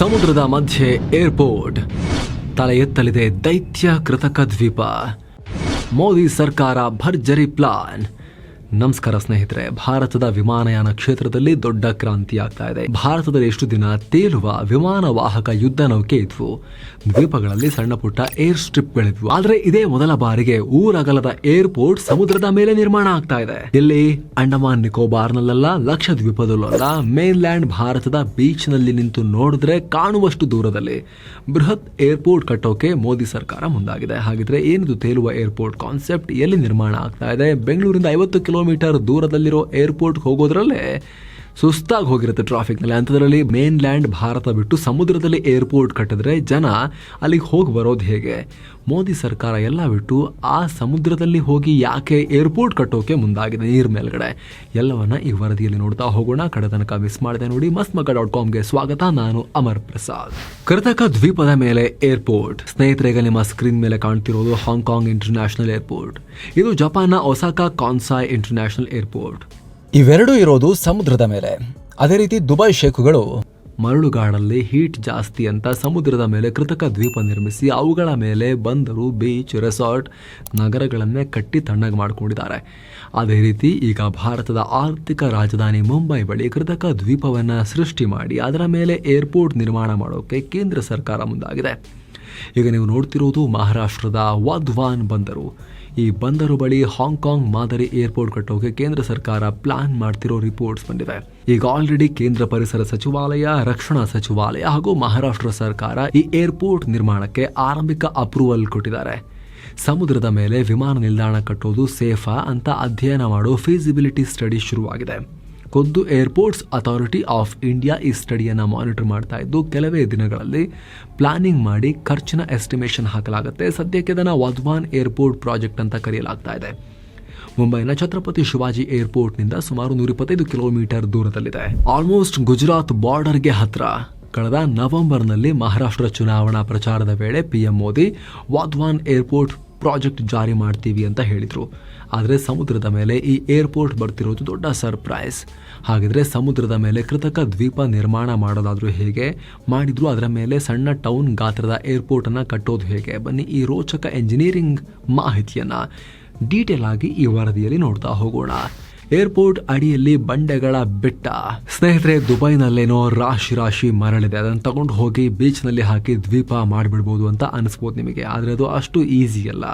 ಸಮುದ್ರದ ಮಧ್ಯೆ ಏರ್ಪೋರ್ಟ್ ತಲೆ ಎತ್ತಲಿದೆ ದೈತ್ಯ ಕೃತಕ ದ್ವೀಪ. ಮೋದಿ ಸರ್ಕಾರ ಭರ್ಜರಿ ಪ್ಲಾನ್. ನಮಸ್ಕಾರ ಸ್ನೇಹಿತರೆ, ಭಾರತದ ವಿಮಾನಯಾನ ಕ್ಷೇತ್ರದಲ್ಲಿ ದೊಡ್ಡ ಕ್ರಾಂತಿ ಆಗ್ತಾ ಇದೆ. ಭಾರತದಲ್ಲಿ ಎಷ್ಟು ದಿನ ತೇಲುವ ವಿಮಾನ ವಾಹಕ ಯುದ್ಧ ನೌಕೆ ಇದ್ವು? ದ್ವೀಪಗಳಲ್ಲಿ ಸಣ್ಣ ಪುಟ್ಟ ಏರ್ ಸ್ಟ್ರಿಪ್ಗಳಿದ್ವು ಆದ್ರೆ ಇದೇ ಮೊದಲ ಬಾರಿಗೆ ಊರಗಲದ ಏರ್ಪೋರ್ಟ್ ಸಮುದ್ರದ ಮೇಲೆ ನಿರ್ಮಾಣ ಆಗ್ತಾ ಇದೆ. ಇಲ್ಲಿ ಅಂಡಮಾನ್ ನಿಕೋಬಾರ್ನಲ್ಲ ಲಕ್ಷ ಅಲ್ಲ ಮೇನ್ಲ್ಯಾಂಡ್ ಭಾರತದ ಬೀಚ್ನಲ್ಲಿ ನಿಂತು ನೋಡಿದ್ರೆ ಕಾಣುವಷ್ಟು ದೂರದಲ್ಲಿ ಬೃಹತ್ ಏರ್ಪೋರ್ಟ್ ಕಟ್ಟೋಕೆ ಮೋದಿ ಸರ್ಕಾರ ಮುಂದಾಗಿದೆ. ಹಾಗಿದ್ರೆ ಏನಿದು ತೇಲುವ ಏರ್ಪೋರ್ಟ್ ಕಾನ್ಸೆಪ್ಟ್ ಎಲ್ಲಿ ನಿರ್ಮಾಣ ಆಗ್ತಾ ಇದೆ? ಬೆಂಗಳೂರಿಂದ ಐವತ್ತು ಕಿಲೋಮೀಟರ್ ದೂರದಲ್ಲಿರೋ ಏರ್ಪೋರ್ಟ್ ಹೋಗೋದ್ರಲ್ಲೇ ಸುಸ್ತಾಗಿ ಹೋಗಿರುತ್ತೆ ಟ್ರಾಫಿಕ್ನಲ್ಲಿ. ಅಂಥದ್ರಲ್ಲಿ ಮೇನ್ ಲ್ಯಾಂಡ್ ಭಾರತ ಬಿಟ್ಟು ಸಮುದ್ರದಲ್ಲಿ ಏರ್ಪೋರ್ಟ್ ಕಟ್ಟಿದ್ರೆ ಜನ ಅಲ್ಲಿಗೆ ಹೋಗಿ ಬರೋದು ಹೇಗೆ? ಮೋದಿ ಸರ್ಕಾರ ಎಲ್ಲ ಬಿಟ್ಟು ಆ ಸಮುದ್ರದಲ್ಲಿ ಹೋಗಿ ಯಾಕೆ ಏರ್ಪೋರ್ಟ್ ಕಟ್ಟೋಕೆ ಮುಂದಾಗಿದೆ ನೀರ್ ಮೇಲ್ಗಡೆ? ಎಲ್ಲವನ್ನ ಈ ವರದಿಯಲ್ಲಿ ನೋಡ್ತಾ ಹೋಗೋಣ. ಕಡೆ ತನಕ ಮಿಸ್ ಮಾಡಿದೆ ನೋಡಿ. ಮಸ್ತ್ ಡಾಟ್ ಕಾಮ್ಗೆ ಸ್ವಾಗತ. ನಾನು ಅಮರ್ ಪ್ರಸಾದ್. ಕೃತಕ ದ್ವೀಪದ ಮೇಲೆ ಏರ್ಪೋರ್ಟ್ ಸ್ನೇಹಿತರೆ ನಿಮ್ಮ ಸ್ಕ್ರೀನ್ ಮೇಲೆ ಕಾಣ್ತಿರೋದು ಹಾಂಗ್ಕಾಂಗ್ ಇಂಟರ್ನ್ಯಾಷನಲ್ ಏರ್ಪೋರ್ಟ್ ಇದು ಜಪಾನ್ನ ಒಸಾಕಾ ಕಾನ್ಸಾಯ್ ಇಂಟರ್ನ್ಯಾಷನಲ್ ಏರ್ಪೋರ್ಟ್ ಇವೆರಡೂ ಇರೋದು ಸಮುದ್ರದ ಮೇಲೆ. ಅದೇ ರೀತಿ ದುಬೈ ಶೇಖುಗಳು. ಮರಳುಗಾಡಲ್ಲಿ ಹೀಟ್ ಜಾಸ್ತಿ ಅಂತ ಸಮುದ್ರದ ಮೇಲೆ ಕೃತಕ ದ್ವೀಪ ನಿರ್ಮಿಸಿ ಅವುಗಳ ಮೇಲೆ ಬಂದರು, ಬೀಚ್, ರೆಸಾರ್ಟ್ ನಗರಗಳನ್ನೇ ಕಟ್ಟಿ ತಣ್ಣಗೆ ಮಾಡಿಕೊಂಡಿದ್ದಾರೆ. ಅದೇ ರೀತಿ ಈಗ ಭಾರತದ ಆರ್ಥಿಕ ರಾಜಧಾನಿ ಮುಂಬೈ ಬಳಿ ಕೃತಕ ದ್ವೀಪವನ್ನು ಸೃಷ್ಟಿ ಮಾಡಿ ಅದರ ಮೇಲೆ ಏರ್ಪೋರ್ಟ್ ನಿರ್ಮಾಣ ಮಾಡೋಕೆ ಕೇಂದ್ರ ಸರ್ಕಾರ ಮುಂದಾಗಿದೆ. ಈಗ ನೀವು ನೋಡ್ತಿರೋದು ಮಹಾರಾಷ್ಟ್ರದ ವಾಧ್ವಾನ್ ಬಂದರು. ಈ ಬಂದರು ಬಳಿ ಹಾಂಗ್ಕಾಂಗ್ ಮಾದರಿ ಏರ್ಪೋರ್ಟ್ ಕಟ್ಟೋಕೆ ಕೇಂದ್ರ ಸರ್ಕಾರ ಪ್ಲಾನ್ ಮಾಡ್ತಿರೋ ರಿಪೋರ್ಟ್ಸ್ ಬಂದಿವೆ. ಈಗ ಆಲ್ರೆಡಿ ಕೇಂದ್ರ ಪರಿಸರ ಸಚಿವಾಲಯ, ರಕ್ಷಣಾ ಸಚಿವಾಲಯ ಹಾಗೂ ಮಹಾರಾಷ್ಟ್ರ ಸರ್ಕಾರ ಈ ಏರ್ಪೋರ್ಟ್ ನಿರ್ಮಾಣಕ್ಕೆ ಆರಂಭಿಕ ಅಪ್ರೂವಲ್ ಕೊಟ್ಟಿದ್ದಾರೆ. ಸಮುದ್ರದ ಮೇಲೆ ವಿಮಾನ ನಿಲ್ದಾಣ ಕಟ್ಟೋದು ಸೇಫಾ ಅಂತ ಅಧ್ಯಯನ ಮಾಡೋ ಫೀಸಿಬಿಲಿಟಿ ಸ್ಟಡಿ ಶುರುವಾಗಿದೆ. ಖುದ್ದು ಏರ್ಪೋರ್ಟ್ಸ್ ಅಥಾರಿಟಿ ಆಫ್ ಇಂಡಿಯಾ ಈ ಸ್ಟಡಿಯನ್ನು ಮಾನಿಟರ್ ಮಾಡ್ತಾ ಇದ್ದು, ಕೆಲವೇ ದಿನಗಳಲ್ಲಿ ಪ್ಲಾನಿಂಗ್ ಮಾಡಿ ಖರ್ಚಿನ ಎಸ್ಟಿಮೇಷನ್ ಹಾಕಲಾಗುತ್ತೆ. ಸದ್ಯಕ್ಕೆ ಇದನ್ನು ವಧ್ವಾನ್ ಏರ್ಪೋರ್ಟ್ ಪ್ರಾಜೆಕ್ಟ್ ಅಂತ ಕರೆಯಲಾಗ್ತಾ ಇದೆ. ಮುಂಬೈನ ಛತ್ರಪತಿ ಶಿವಾಜಿ ಏರ್ಪೋರ್ಟ್ನಿಂದ ಸುಮಾರು ನೂರ ಇಪ್ಪತ್ತೈದು ಕಿಲೋಮೀಟರ್ ದೂರದಲ್ಲಿದೆ. ಆಲ್ಮೋಸ್ಟ್ ಗುಜರಾತ್ ಬಾರ್ಡರ್ಗೆ ಹತ್ರ, ಕಳೆದ ನವೆಂಬರ್ನಲ್ಲಿ ಮಹಾರಾಷ್ಟ್ರ ಚುನಾವಣಾ ಪ್ರಚಾರದ ವೇಳೆ PM Modi Vadhvan airport project ಜಾರಿ ಮಾಡ್ತೀವಿ ಅಂತ ಹೇಳಿದರು. ಆದರೆ ಸಮುದ್ರದ ಮೇಲೆ ಈ ಏರ್ಪೋರ್ಟ್ ಬರ್ತಿರೋದು ದೊಡ್ಡ ಸರ್ಪ್ರೈಸ್. ಹಾಗಿದ್ರೆ ಸಮುದ್ರದ ಮೇಲೆ ಕೃತಕ ದ್ವೀಪ ನಿರ್ಮಾಣ ಮಾಡೋದಾದರೂ ಹೇಗೆ? ಮಾಡಿದ್ರು ಅದರ ಮೇಲೆ ಸಣ್ಣ ಟೌನ್ ಗಾತ್ರದ ಏರ್ಪೋರ್ಟನ್ನು ಕಟ್ಟೋದು ಹೇಗೆ? ಬನ್ನಿ ಈ ರೋಚಕ ಎಂಜಿನಿಯರಿಂಗ್ ಮಾಹಿತಿಯನ್ನು ಡೀಟೇಲ್ ಆಗಿ ಈ ವರದಿಯಲ್ಲಿ ನೋಡ್ತಾ ಹೋಗೋಣ. ಏರ್ಪೋರ್ಟ್ ಅಡಿಯಲ್ಲಿ ಬಂಡೆಗಳ ಬೆಟ್ಟ. ಸ್ನೇಹಿತರೆ, ದುಬೈನಲ್ಲೇನೋ ರಾಶಿ ರಾಶಿ ಮರಳಿದೆ. ಅದನ್ನು ತಗೊಂಡು ಹೋಗಿ ಬೀಚ್ನಲ್ಲಿ ಹಾಕಿ ದ್ವೀಪ ಮಾಡಿಬಿಡ್ಬೋದು ಅಂತ ಅನಿಸ್ಬೋದು ನಿಮಗೆ. ಆದರೆ ಅದು ಅಷ್ಟು ಈಸಿ ಅಲ್ಲ.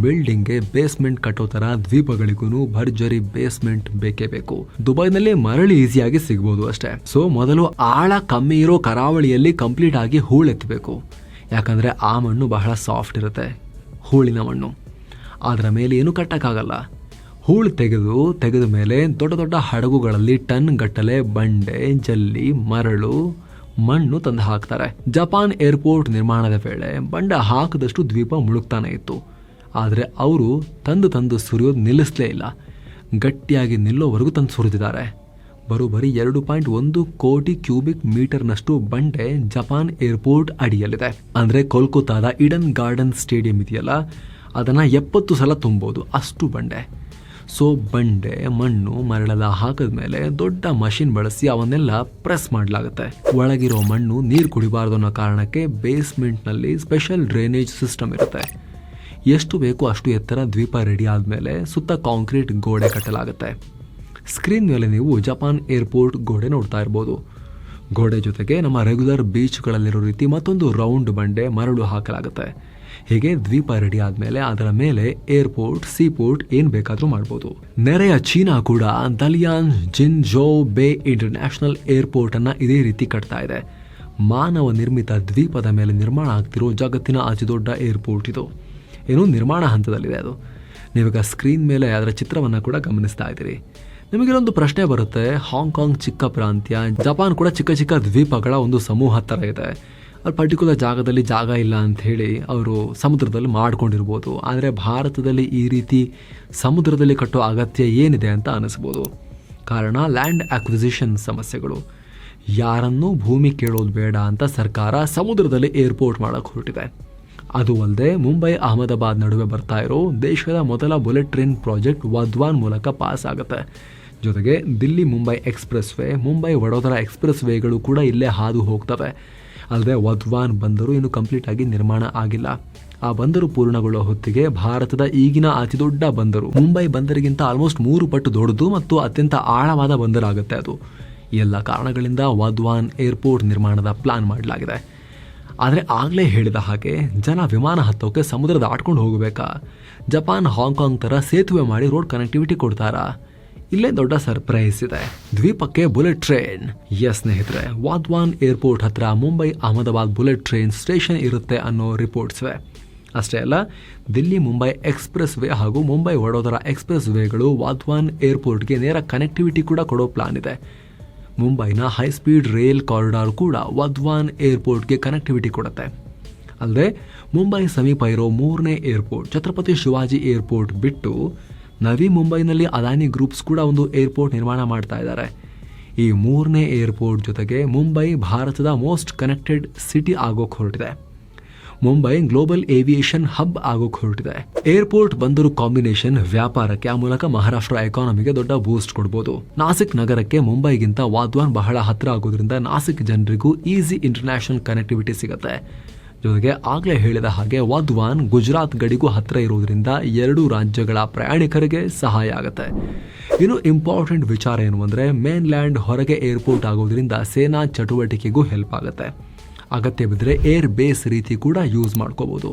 ಬಿಲ್ಡಿಂಗ್ಗೆ ಬೇಸ್ಮೆಂಟ್ ಕಟ್ಟೋ ಥರ ದ್ವೀಪಗಳಿಗೂ ಭರ್ಜರಿ ಬೇಸ್ಮೆಂಟ್ ಬೇಕೇ ಬೇಕು. ದುಬೈನಲ್ಲಿ ಮರಳಿ ಈಸಿಯಾಗಿ ಸಿಗ್ಬೋದು ಅಷ್ಟೇ. ಸೊ, ಮೊದಲು ಆಳ ಕಮ್ಮಿ ಇರೋ ಕರಾವಳಿಯಲ್ಲಿ ಕಂಪ್ಲೀಟ್ ಆಗಿ ಹೂಳೆತ್ತಬೇಕು ಯಾಕಂದರೆ ಆ ಮಣ್ಣು ಬಹಳ ಸಾಫ್ಟ್ ಇರುತ್ತೆ, ಹೂಳಿನ ಮಣ್ಣು. ಅದರ ಮೇಲೆ ಏನು ಕಟ್ಟಕ್ಕಾಗಲ್ಲ. ಹೂಳು ತೆಗೆದು ತೆಗೆದ ಮೇಲೆ ದೊಡ್ಡ ದೊಡ್ಡ ಹಡಗುಗಳಲ್ಲಿ ಟನ್ ಗಟ್ಟಲೆ ಬಂಡೆ, ಜಲ್ಲಿ, ಮರಳು, ಮಣ್ಣು ತಂದು ಹಾಕ್ತಾರೆ. ಜಪಾನ್ ಏರ್ಪೋರ್ಟ್ ನಿರ್ಮಾಣದ ವೇಳೆ ಬಂಡೆ ಹಾಕದಷ್ಟು ದ್ವೀಪ ಮುಳುಗ್ತಾನೆ ಇತ್ತು. ಆದರೆ ಅವರು ತಂದು ತಂದು ಸುರಿಯೋದು ನಿಲ್ಲಿಸಲೇ ಇಲ್ಲ. ಗಟ್ಟಿಯಾಗಿ ನಿಲ್ಲೋವರೆಗೂ ತಂದು ಸುರಿದಿದ್ದಾರೆ. ಬರೋಬ್ಬರಿ ಎರಡು ಪಾಯಿಂಟ್ ಒಂದು ಕೋಟಿ ಕ್ಯೂಬಿಕ್ ಮೀಟರ್ನಷ್ಟು ಬಂಡೆ ಜಪಾನ್ ಏರ್ಪೋರ್ಟ್ ಅಡಿಯಲ್ಲಿದೆ. ಅಂದರೆ ಕೋಲ್ಕತ್ತಾದ ಇಡನ್ ಗಾರ್ಡನ್ ಸ್ಟೇಡಿಯಂ ಇದೆಯಲ್ಲ? ಅದನ್ನು ಎಪ್ಪತ್ತು ಸಲ ತುಂಬೋದು. ಅಷ್ಟು ಬಂಡೆ. ಸೊ ಬಂಡೆ, ಮಣ್ಣು ಮರಳೆಲ್ಲ ಹಾಕಿದ ಮೇಲೆ ದೊಡ್ಡ ಮಷಿನ್ ಬಳಸಿ ಅವನ್ನೆಲ್ಲ ಪ್ರೆಸ್ ಮಾಡಲಾಗುತ್ತೆ. ಒಳಗಿರೋ ಮಣ್ಣು ನೀರು ಕುಡಿಬಾರ್ದು ಅನ್ನೋ ಕಾರಣಕ್ಕೆ ಬೇಸ್ಮೆಂಟ್ನಲ್ಲಿ ಸ್ಪೆಷಲ್ ಡ್ರೈನೇಜ್ ಸಿಸ್ಟಮ್ ಇರುತ್ತೆ. ಎಷ್ಟು ಬೇಕೋ ಅಷ್ಟು ಎತ್ತರ ದ್ವೀಪ ರೆಡಿ ಆದಮೇಲೆ ಸುತ್ತ ಕಾಂಕ್ರೀಟ್ ಗೋಡೆ ಕಟ್ಟಲಾಗುತ್ತೆ. ಸ್ಕ್ರೀನ್ ಮೇಲೆ ನೀವು ಜಪಾನ್ ಏರ್ಪೋರ್ಟ್ ಗೋಡೆ ನೋಡ್ತಾ ಇರ್ಬೋದು. ಗೋಡೆ ಜೊತೆಗೆ ನಮ್ಮ ರೆಗ್ಯುಲರ್ ಬೀಚ್ಗಳಲ್ಲಿರೋ ರೀತಿ ಮತ್ತೊಂದು ರೌಂಡ್ ಬಂಡೆ ಮರಳು ಹಾಕಲಾಗುತ್ತೆ. ಹೀಗೆ ದ್ವೀಪ ರೆಡಿ ಆದಮೇಲೆ ಅದರ ಮೇಲೆ ಏರ್ಪೋರ್ಟ್ ಸೀಪೋರ್ಟ್ ಏನ್ ಬೇಕಾದ್ರೂ ಮಾಡ್ಬೋದು. ನೆರೆಯ ಚೀನಾ ಕೂಡ ದಲಿಯಾನ್ ಜಿನ್ ಜೋ ಬೇ ಇಂಟರ್ನ್ಯಾಷನಲ್ ಏರ್ಪೋರ್ಟ್ ಅನ್ನ ಇದೇ ರೀತಿ ಕಟ್ತಾ ಇದೆ. ಮಾನವ ನಿರ್ಮಿತ ದ್ವೀಪದ ಮೇಲೆ ನಿರ್ಮಾಣ ಆಗ್ತಿರೋ ಜಗತ್ತಿನ ಅತಿದೊಡ್ಡ ಏರ್ಪೋರ್ಟ್ ಇದು. ಏನು ನಿರ್ಮಾಣ ಹಂತದಲ್ಲಿದೆ ಅದು. ನೀವೀಗ ಸ್ಕ್ರೀನ್ ಮೇಲೆ ಅದರ ಚಿತ್ರವನ್ನು ಕೂಡ ಗಮನಿಸ್ತಾ ಇದ್ದೀರಿ. ನಿಮಗಿಲ್ಲೊಂದು ಪ್ರಶ್ನೆ ಬರುತ್ತೆ. ಹಾಂಗ್ಕಾಂಗ್ ಚಿಕ್ಕ ಪ್ರಾಂತ್ಯ, ಜಪಾನ್ ಕೂಡ ಚಿಕ್ಕ ಚಿಕ್ಕ ದ್ವೀಪಗಳ ಒಂದು ಸಮೂಹ ಥರ ಇದೆ. ಅಲ್ಲಿ ಪರ್ಟಿಕ್ಯುಲರ್ ಜಾಗದಲ್ಲಿ ಜಾಗ ಇಲ್ಲ ಅಂತ ಹೇಳಿ ಅವರು ಸಮುದ್ರದಲ್ಲಿ ಮಾಡ್ಕೊಂಡಿರ್ಬೋದು. ಆದರೆ ಭಾರತದಲ್ಲಿ ಈ ರೀತಿ ಸಮುದ್ರದಲ್ಲಿ ಕಟ್ಟೋ ಅಗತ್ಯ ಏನಿದೆ ಅಂತ ಅನಿಸ್ಬೋದು. ಕಾರಣ ಲ್ಯಾಂಡ್ ಆಕ್ವಿಸಿಷನ್ ಸಮಸ್ಯೆಗಳು. ಯಾರನ್ನೂ ಭೂಮಿ ಕೇಳೋದು ಬೇಡ ಅಂತ ಸರ್ಕಾರ ಸಮುದ್ರದಲ್ಲಿ ಏರ್ಪೋರ್ಟ್ ಮಾಡೋಕ್ಕೆ ಹೊರಟಿದೆ. ಅದು ಅಲ್ಲದೆ ಮುಂಬೈ ಅಹಮದಾಬಾದ್ ನಡುವೆ ಬರ್ತಾ ಇರೋ ದೇಶದ ಮೊದಲ ಬುಲೆಟ್ ಟ್ರೈನ್ ಪ್ರಾಜೆಕ್ಟ್ ವದ್ವಾನ್ ಮೂಲಕ ಪಾಸ್ ಆಗುತ್ತೆ. ಜೊತೆಗೆ Delhi Mumbai express way Mumbai Vadodara express ವೇಗಳು ಕೂಡ ಇಲ್ಲೇ ಹಾದು ಹೋಗ್ತವೆ. ಅಲ್ಲದೆ ವಧ್ವಾನ್ ಬಂದರು ಇನ್ನು ಕಂಪ್ಲೀಟ್ ಆಗಿ ನಿರ್ಮಾಣ ಆಗಿಲ್ಲ. ಆ ಬಂದರು ಪೂರ್ಣಗೊಳ್ಳೋ ಹೊತ್ತಿಗೆ ಭಾರತದ ಈಗಿನ ಅತಿದೊಡ್ಡ ಬಂದರು. ಮುಂಬೈ ಬಂದರಿಗಿಂತ ಆಲ್ಮೋಸ್ಟ್ ಮೂರು ಪಟ್ಟು ದೊಡ್ಡದು ಮತ್ತು ಅತ್ಯಂತ ಆಳವಾದ ಬಂದರಾಗುತ್ತೆ ಅದು. ಎಲ್ಲ ಕಾರಣಗಳಿಂದ ವಧ್ವಾನ್ ಏರ್ಪೋರ್ಟ್ ನಿರ್ಮಾಣದ ಪ್ಲಾನ್ ಮಾಡಲಾಗಿದೆ. ಆದರೆ ಆಗಲೇ ಹೇಳಿದ ಹಾಗೆ ಜನ ವಿಮಾನ ಹತ್ತೋಕೆ ಸಮುದ್ರದ ದಾಟ್ಕೊಂಡು ಹೋಗಬೇಕಾ? ಜಪಾನ್ ಹಾಂಗ್ಕಾಂಗ್ ಥರ ಸೇತುವೆ ಮಾಡಿ ರೋಡ್ ಕನೆಕ್ಟಿವಿಟಿ ಕೊಡ್ತಾರಾ? ಇಲ್ಲೇ ದೊಡ್ಡ ಸರ್ಪ್ರೈಸ್ ಇದೆ. ದ್ವೀಪಕ್ಕೆ ಬುಲೆಟ್ ಟ್ರೈನ್. ಎಸ್ ಸ್ನೇಹಿತರೆ, ವಾದ್ವಾನ್ ಏರ್ಪೋರ್ಟ್ ಹತ್ರ Mumbai Ahmedabad bullet train station ಇರುತ್ತೆ ಅನ್ನೋ ರಿಪೋರ್ಟ್ಸ್ ಇವೆ ಅಷ್ಟೇ ಅಲ್ಲ, ದಿಲ್ಲಿ ಮುಂಬೈ ಎಕ್ಸ್ಪ್ರೆಸ್ ವೇ ಹಾಗೂ ಮುಂಬೈ ವಡೋದರ ಎಕ್ಸ್ಪ್ರೆಸ್ ವೇಗಳು ವಾದ್ವಾನ್ ಏರ್ಪೋರ್ಟ್ಗೆ ನೇರ ಕನೆಕ್ಟಿವಿಟಿ ಕೂಡ ಕೊಡೋ ಪ್ಲಾನ್ ಇದೆ. ಮುಂಬೈನ ಹೈ ಸ್ಪೀಡ್ ರೈಲ್ ಕಾರಿಡಾರ್ ಕೂಡ ವದ್ವಾನ್ ಏರ್ಪೋರ್ಟ್ಗೆ ಕನೆಕ್ಟಿವಿಟಿ ಕೊಡುತ್ತೆ. ಅಲ್ಲದೆ ಮುಂಬೈ ಸಮೀಪ ಇರೋ ಮೂರನೇ ಏರ್ಪೋರ್ಟ್, ಛತ್ರಪತಿ ಶಿವಾಜಿ ಏರ್ಪೋರ್ಟ್ ಬಿಟ್ಟು ನವಿ ಮುಂಬೈನಲ್ಲಿ ಅದಾನಿ ಗ್ರೂಪ್ಸ್ ಕೂಡ ಒಂದು ಏರ್ಪೋರ್ಟ್ ನಿರ್ಮಾಣ ಮಾಡ್ತಾ ಇದ್ದಾರೆ. ಈ ಮೂರನೇ ಏರ್ಪೋರ್ಟ್ ಜೊತೆಗೆ ಮುಂಬೈ ಭಾರತದ ಮೋಸ್ಟ್ ಕನೆಕ್ಟೆಡ್ ಸಿಟಿ ಆಗೋಕ್ಕೆ ಹೊರಟಿದೆ. ಮುಂಬೈ ಗ್ಲೋಬಲ್ ಏವಿಯೇಷನ್ ಹಬ್ ಆಗೋಕ್ಕೆ ಹೊರಟಿದೆ. ಏರ್ಪೋರ್ಟ್ ಬಂದರು ಕಾಂಬಿನೇಷನ್ ವ್ಯಾಪಾರಕ್ಕೆ ಆ ಮೂಲಕ ಮಹಾರಾಷ್ಟ್ರ ಎಕಾನಮಿಗೆ ದೊಡ್ಡ ಬೂಸ್ಟ್ ಕೊಡ್ಬೋದು. ನಾಸಿಕ್ ನಗರಕ್ಕೆ ಮುಂಬೈಗಿಂತ ವಾದ್ವಾನ್ ಬಹಳ ಹತ್ತಿರ ಆಗೋದ್ರಿಂದ ನಾಸಿಕ್ ಜನರಿಗೂ ಈಸಿ ಇಂಟರ್ನ್ಯಾಷನಲ್ ಕನೆಕ್ಟಿವಿಟಿ ಸಿಗುತ್ತೆ. ಜೊತೆಗೆ ಆಗಲೇ ಹೇಳಿದ ಹಾಗೆ ವಾದ್ವಾನ್ ಗುಜರಾತ್ ಗಡಿಗೂ ಹತ್ತಿರ ಇರೋದ್ರಿಂದ ಎರಡೂ ರಾಜ್ಯಗಳ ಪ್ರಯಾಣಿಕರಿಗೆ ಸಹಾಯ ಆಗುತ್ತೆ. ಇನ್ನು ಇಂಪಾರ್ಟೆಂಟ್ ವಿಚಾರ ಏನು ಅಂದರೆ ಮೇನ್ ಲ್ಯಾಂಡ್ ಹೊರಗೆ ಏರ್ಪೋರ್ಟ್ ಆಗೋದ್ರಿಂದ ಸೇನಾ ಚಟುವಟಿಕೆಗೂ ಹೆಲ್ಪ್ ಆಗುತ್ತೆ. ಅಗತ್ಯ ಬಿದ್ದರೆ ಏರ್ ಬೇಸ್ ರೀತಿ ಕೂಡ ಯೂಸ್ ಮಾಡ್ಕೋಬೋದು.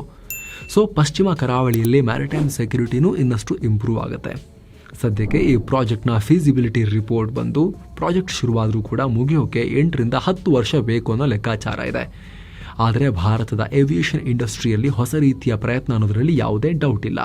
ಸೊ ಪಶ್ಚಿಮ ಕರಾವಳಿಯಲ್ಲಿ ಮ್ಯಾರಿಟೈಮ್ ಸೆಕ್ಯೂರಿಟಿನೂ ಇನ್ನಷ್ಟು ಇಂಪ್ರೂವ್ ಆಗುತ್ತೆ. ಸದ್ಯಕ್ಕೆ ಈ ಪ್ರಾಜೆಕ್ಟ್ನ ಫೀಸಿಬಿಲಿಟಿ ರಿಪೋರ್ಟ್ ಬಂದು ಪ್ರಾಜೆಕ್ಟ್ ಶುರುವಾದರೂ ಕೂಡ ಮುಗಿಯೋಕೆ ಎಂಟರಿಂದ ಹತ್ತು ವರ್ಷ ಬೇಕು ಅನ್ನೋ ಲೆಕ್ಕಾಚಾರ ಇದೆ. ಆದರೆ ಭಾರತದ ಏವಿಯೇಷನ್ ಇಂಡಸ್ಟ್ರಿಯಲ್ಲಿ ಹೊಸ ರೀತಿಯ ಪ್ರಯತ್ನ ಅನ್ನೋದರಲ್ಲಿ ಯಾವುದೇ ಡೌಟ್ ಇಲ್ಲ.